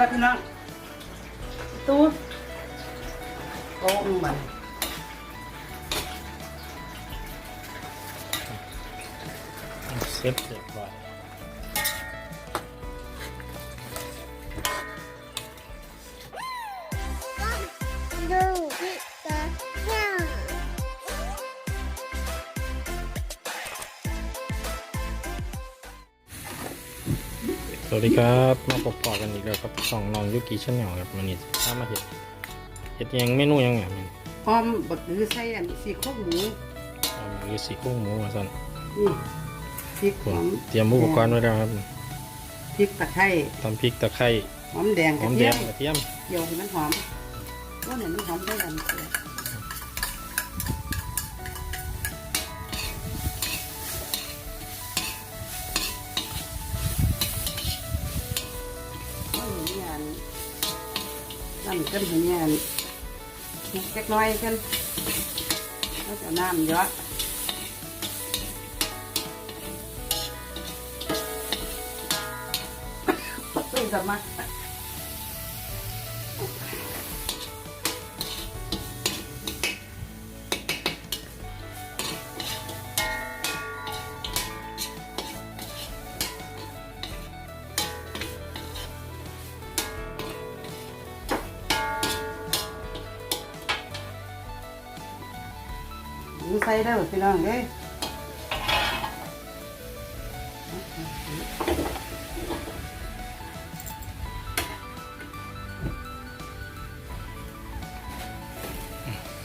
แล้ว สวัสดีครับมาพบปอกันอีกแล้วครับสองน้องยุกิชาแนลครับมันนี่ถ้ามาเห็ดเห็ดหยังเมนูหยังไงมันหอมบักคือใส่อันสีโคกหมูเอาหรือสีโครงหมูมาสั่นนี่พริกหผมอมเตรียมอุปกรณ์ไว้แล้วครับพริกตะไคร้ตำพริกตะไคร้หอมแดงหกอระมแดเทียงมกระเทียมเกี่ยวให้มันหอมว่าเนี่ยมันหอมได้กันเสีย กันอย่างนี้อันคลุกเล็กน้อยกันก็จะน้ำเยอะตุ้ยสมัคร ส่ได้หมดพี่น้องเด้ย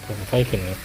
เปิดไฟขึ้นครับ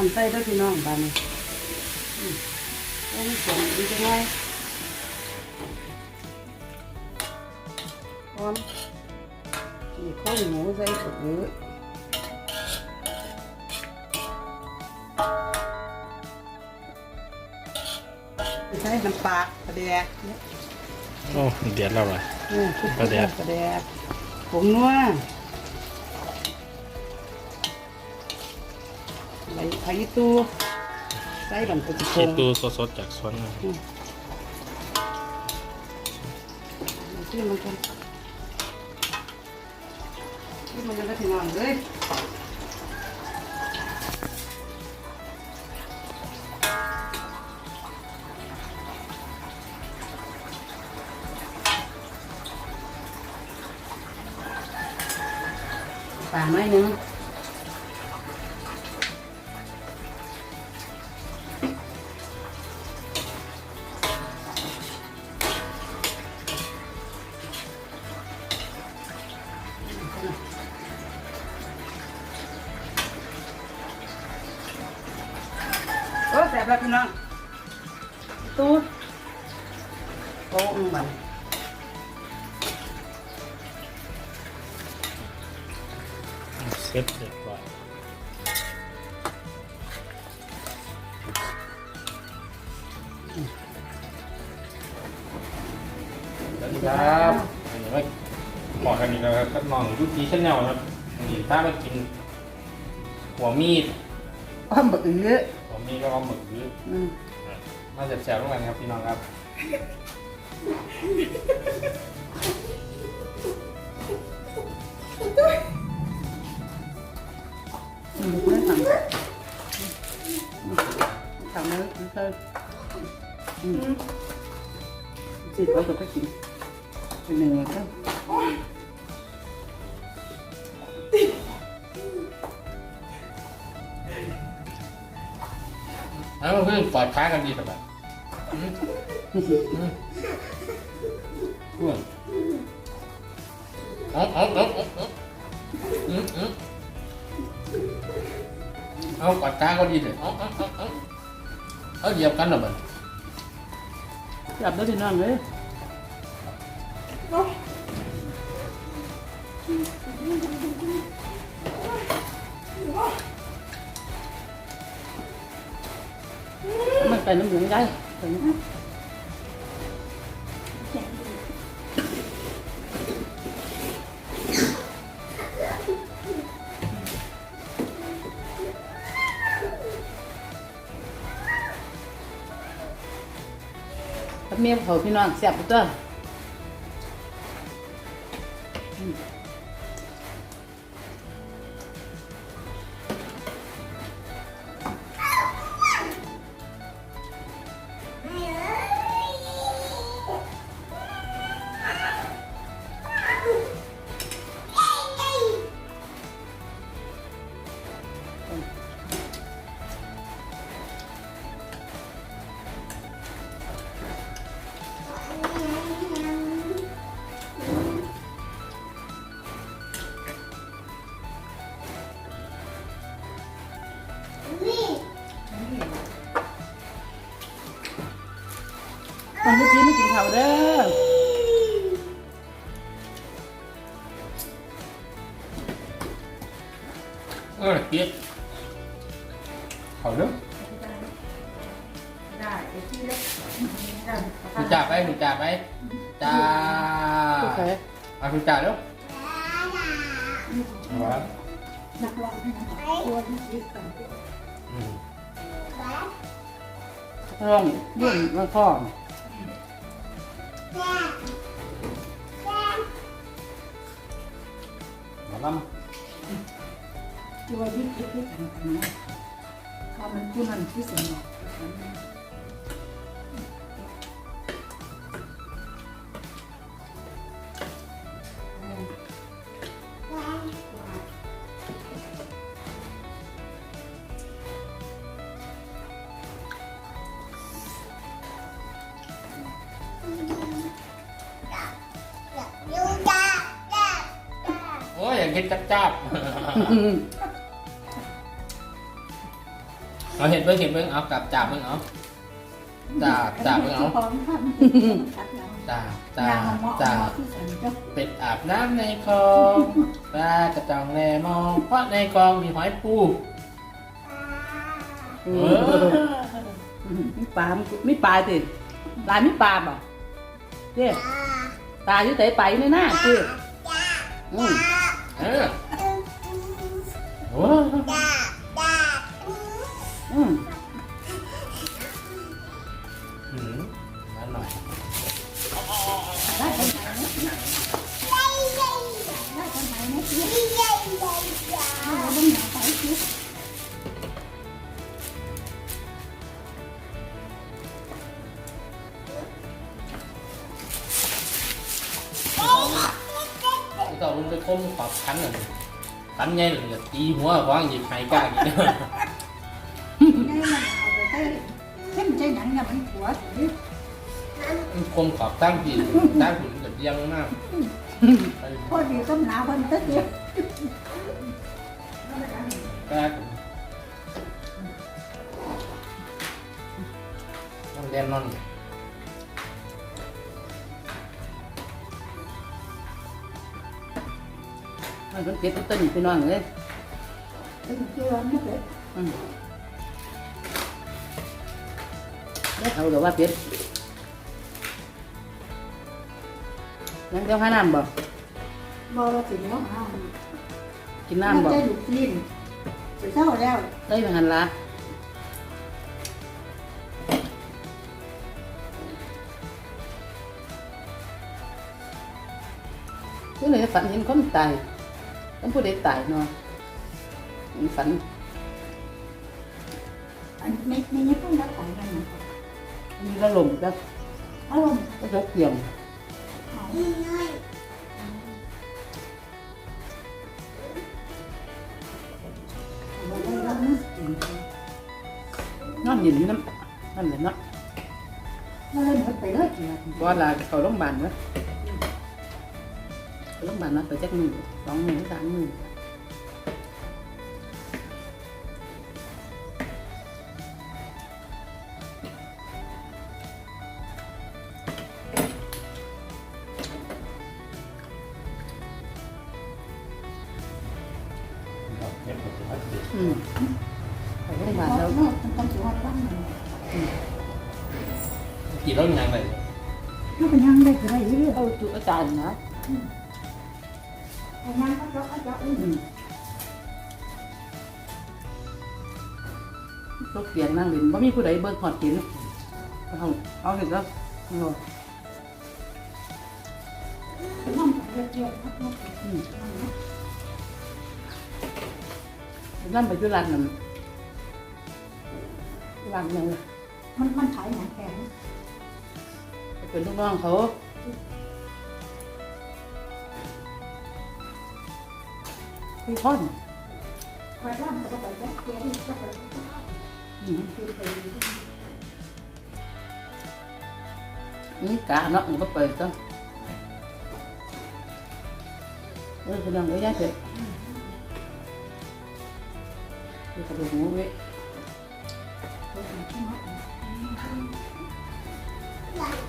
น้ำใส่ด้วยพี่น้องบ้านนี้อืมต้องเสียงดีจังเลยพร้อมนี่ข้าวหมูใส่สุกเยอะใช้น้ำปลาปลาแดกเนี่ยโอ้เดือดแล้วว่ะนี่คือปลาแดกปลาแดกผงนัว ใบไผ่ตูใส่บันกระจิเห็ดงตูสดๆจากสวนนะที่มันกันที่มันกันก็ถึงนอนเลยปลาน้อยหนึง แซ่บแล้วพี่น้องตู้โอ้อืมมันเซ็ตเรียบร้อยสวัสดีครับอันนี้ว่าเหมาะกันอีกแล้วครับกับน้องยุกิชาแนลครับอันนี้ถ้ามากินหัวมีดอ้อมบักอื้อ หัวมีดก็เอาหมึกหรืออืมมาแซ่บๆร่วมกันครับพี่น้องครับอืมไม่ทำทำแล้วมันก็อืมจิตเขาจะไปกินเป็นหนึ่งแล้วก็ แล้วมันคือปล่อยค้ากันดีสบายอืมอืมอ้วนเอาเอาเอาเอาเอาอืมอืมเอาปอดค้าก็ดีเลยเอาเอาเอาเอาเอาเหยียบกันเหรอมันจับได้ที่น้องเลย ไปน้ำเหมืองได้ไปนเมียเขาพี่น้องแซ่บตัว คนที่ชี้ไม่กินเขาวเด้อเออเกียดเขาเด้อได้ไอ้ที่เล็กหนูจ่าไปหนูจ่าไปจ่าผู้ใครเอาหนูจ่าเด้อเอาวะนักร้องให้นะตัวที่สิบกันอืมร้องรุ่นมาพ่อหมอลตัวที่สิบที่กันกันนะเขามันผู้นั้นที่สนองำโอ้ยอย่างกินจับจับเอาเห็นเบิ้งเห็นเบิ้งเอากลับจับเบิ้งเอาจับจับเบิ้งเอาพร้อมทำชัดแล้วจับจัยางบมอจับที่สันเจ้าเป็ดอาบน้ำในคลองปลากระจองแลมองเพราะในคลองมีหอยปูเออมีปลามีปลาสิปลามีปลาบ่เจ้ปลาอยู่ไหนไปอยู่ในหน้าสิอืมเออ โอ้ มันไปคมขอบคันหนึ่งคันใหญ่หนึ่งจะตีหัววางหยิบไข่กล้ากินนี่มันเอาไปได้เข้มใจหนังเนี่ยมันหัวสิมันคมขอบตั้งปีตั้งหุ่นแบบยังมากไปพอดีก็หนาคนตึ๊ดเดียวกล้าต้องเรียนนอน มันเป็นเป็ดต้นพี่น้องเลยตึ๊ดเดียวไม่เกิดอืมแล้วเขาเดี๋ยวว่าเป็ดยังเดี๋ยวหาน้ำบ่บอเราสิเนาะอ่ากินน้ำบ่จะดูกลิ้นจะเศร้าแล้วได้ไปหันละก็เลยฝันเห็นคนตาย ต้องผู้ใดตายเนาะมันฝันอันไม่ไม่ยังต้องรักษากันนะมีระลมก็อารมณ์ก็จะเกี่ยงเราได้รับมือกินนอนหยินอยู่น้ำนั่นแหละเนาะมาเล่นมันไปเลยเกียร์บ่ลาเขาโรงพยาบาลวะไป โรงพยาบาลนะไปจักมือสองมือสามมืออืมไปโรงพยาบาลแล้วเนาะมันต้องสิว่าตั้งมันกี่รอบยังไงมันเป็นยังได้ก็ได้เรื่อยเข้าจุอาจารย์นะๆเอายังก็จะเอาจะอือืมมลูกเตียงนั่งเล่นบ่มีผู้ใดเบิ่งหอดกินเอาเอาเห็นแล้วเอาน้ำเรียบๆครับเนาะอืมนั่นไปอยู่ร้านนั้นร้านหนึงมันมันขายหนังแข็งไปเป็นลูกน้องเขา พี่พ่อนคอยร่างก็ไปแล้เกียร์ก็ไปอืมคือไปนี่กะเนาะมันก็เปิดต้องเออพี่น้องเอ้ยยายเสร็จนี่กระดูกหมูเว้ยมีแต่ตาถึงอึ้งมันก็แบบพุดอืมตามห้องเราอืมจังไปยิ่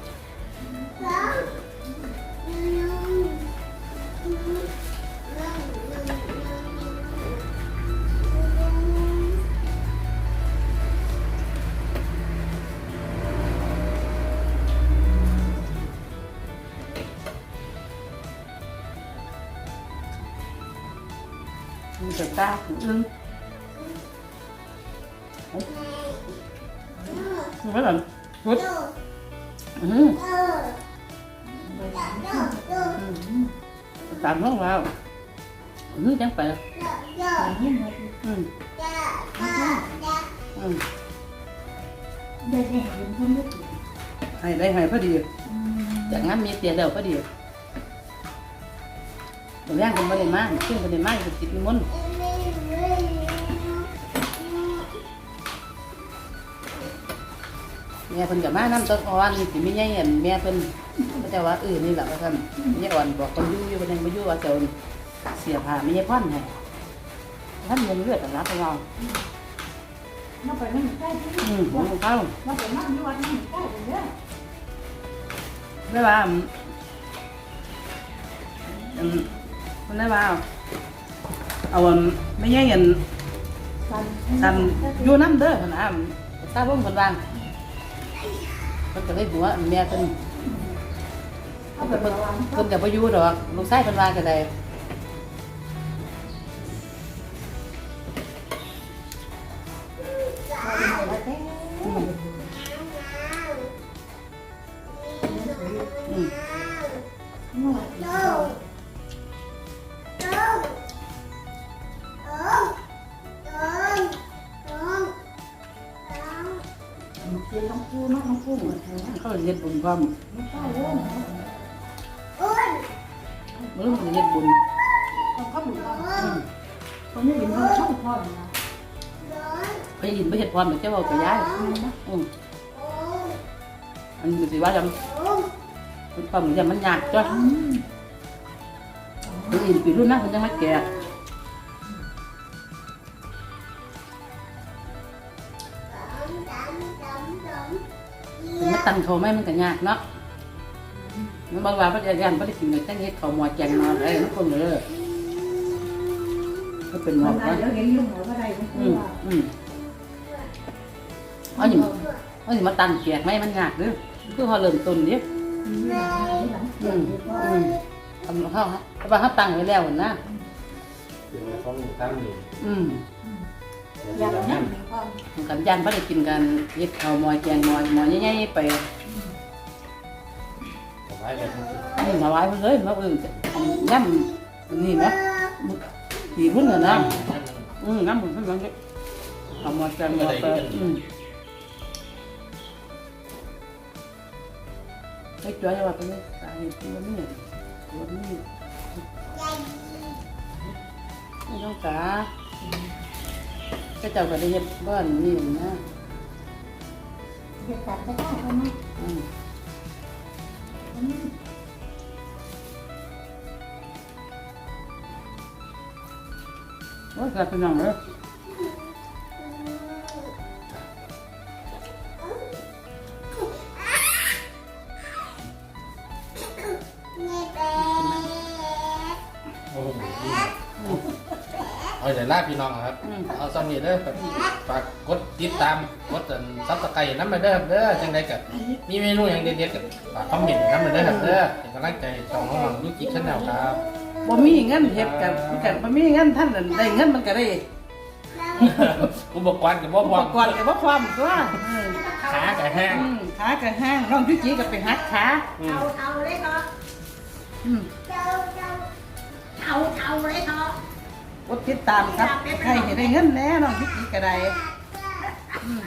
งเลยอืมอืมได้ได้เห็นคนเล็กให้ได้ให้พอดีจากนั้นมีเตียแล้วพอดีเดี๋ยวแรงกันบ่ได้มากขึ้นกันได้มากจะติดนิมนต์ ม่เพิ่นกับมาน้ำต้นอ่อนสิไมีใหญ่เห็นแม่เพิ่นก็จะว่าเออนี่แหละว่าท่านแม่อ่อนบอกคนยู่อยู่คนยังบ่ยู่ว่าเจ้าเสียผ้าไม่ใช่พ่อนให้ท่านยังเลือดแต่รับเรามาไปนั่งใกล้อืมของเขามาไปนั่งอยู่วัดนั่งใกล้เลยไม่ว่าอืมอืมคนได้ว่าเอาไม่ใช่เห็นทำอยู่น้ำเด้อนะตาบ่มเพิ่นวาง เพิ่นก็เลยหัวแม่เพิ่นเอาไปเพิ่นวางเพิ่นก็บ่อยู่ดอกลูกชายเพิ่นวางก็ได้ เขาเฮ็ดบุญพร้อมมื้อมันเฮ็ดบุญอืมไปยินไปเฮ็ดพร้อมเดี๋ยวจะเว้ากับยายอืมอันนี้สิว่าจังเพิ่นพร้อมจะมันยากจ้ะเพิ่นอินปีรุ่นนั้นเพิ่นยังไม่แก่ มันตันเขาไม่มันก็ยากเนาะมันบางว่าพระอาจารย์พระได้กินเลยตั้งเฮ็ดเขาวหมอแจงมาอะไรมันคนเลยก็เป็นหมอกนะอืมอืมเอาอยู่เอาอยู่มาตันแจกไม่มันยากเด้อคือเขาเริ่มต้นเด้ออืมอืมทำเขาเขาว่าเขาตั้งไว้แล้วนะเดี๋ยวเขาตั้งอยู่อืมอ ยากนั่งมันกันยันพระได้กินกันเฮ็ดเขาวหมอแจงหมอหมอใหญ่ๆไปถวายกันนี่ถวายเพิ่นเลยมาเออย่ำนี่นะขี่รุ่นน่ะนะอืมน้ำมันขึ้นมาเยอะเอามาแซงมาเปิดอืมไอ้จ้อยว่าเป็นไงตายตัวนี้ตัวนี้ไม่ต้องกา ก็เจ้าก็ได้เห็นบ้านนี่นะจะตัดจะได้ก็ไม่อืมโอ้ยกลับไปนั่งเลย ลาพี่น้องครับอืมเอาสำนีเด้อครับฝากกดติดตาม กดซับสไครต์น้ำมาเด้อครับเด้อจังไดกับมีเมนูอย่างเด็ดๆกับฝากคอมเมนต์น้ำมาเด้อครับเด้อเป็นกำลังใจให้ช่องน้องๆยุกิชแนลครับบ่มีเงินเฮ็ดกับกันบ่มีเงินท่านนั่นได้เงินมันก็ได้อุปกรณ์กับบ่อุพปร้อมกรณ์ก็บ่พร้อมตัวอืมขากับแห้งอืมขาก็แห้งน้องจุจีก็ไปหักขาอืมเทาเทาเลยเนาะอืมเทาเทาเทาเทาเลยเนาะ กดติดตามครับใครให้ได้เงินแน่น้องจุจีก็ได้อืม